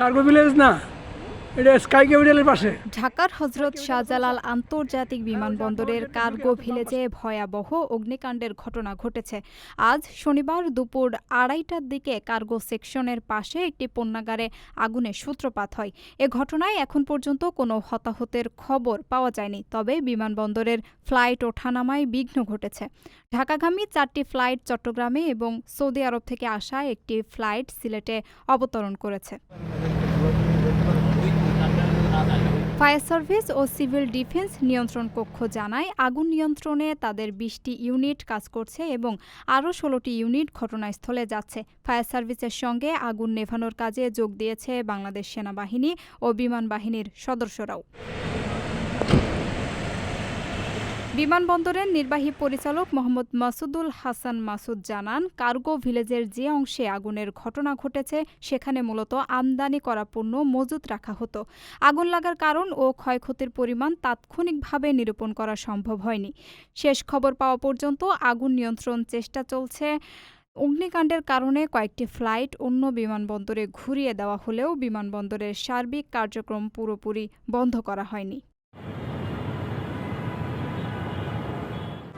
Cargo village না ঢাকার হজরত শাহজালাল আন্তর্জাতিক বিমানবন্দরের কার্গো ভিলেজে ভয়াবহ অগ্নিকাণ্ডের ঘটনা ঘটেছে। আজ শনিবার দুপুর আড়াইটার দিকে কার্গো সেকশনের পাশে একটি পণ্যাগারে আগুনের সূত্রপাত হয়। এ ঘটনায় এখন পর্যন্ত কোনো হতাহতের খবর পাওয়া যায়নি, তবে বিমানবন্দরের ফ্লাইট ওঠানামায় বিঘ্ন ঘটেছে। ঢাকাগামী চারটি ফ্লাইট চট্টগ্রামে এবং সৌদি আরব থেকে আসা একটি ফ্লাইট সিলেটে অবতরণ করেছে। ফায়ার সার্ভিস ও সিভিল ডিফেন্স নিয়ন্ত্রণ কক্ষ জানায়, আগুন নিয়ন্ত্রণে তাদের বিশটি ইউনিট কাজ করছে এবং আরও ষোলোটি ইউনিট ঘটনাস্থলে যাচ্ছে। ফায়ার সার্ভিসের সঙ্গে আগুন নেভানোর কাজে যোগ দিয়েছে বাংলাদেশ সেনাবাহিনী ও বিমান বাহিনীর সদস্যরাও। বিমানবন্দরের নির্বাহী পরিচালক মোহাম্মদ মাসুদুল হাসান মাসুদ জানান, কার্গো ভিলেজের যে অংশে আগুনের ঘটনা ঘটেছে, সেখানে মূলত আমদানি করা পণ্য মজুত রাখা হতো। আগুন লাগার কারণ ও ক্ষয়ক্ষতির পরিমাণ তাৎক্ষণিকভাবে নিরূপণ করা সম্ভব হয়নি। শেষ খবর পাওয়া পর্যন্ত আগুন নিয়ন্ত্রণ চেষ্টা চলছে। অগ্নিকাণ্ডের কারণে কয়েকটি ফ্লাইট অন্য বিমানবন্দরে ঘুরিয়ে দেওয়া হলেও বিমানবন্দরের সার্বিক কার্যক্রম পুরোপুরি বন্ধ করা হয়নি।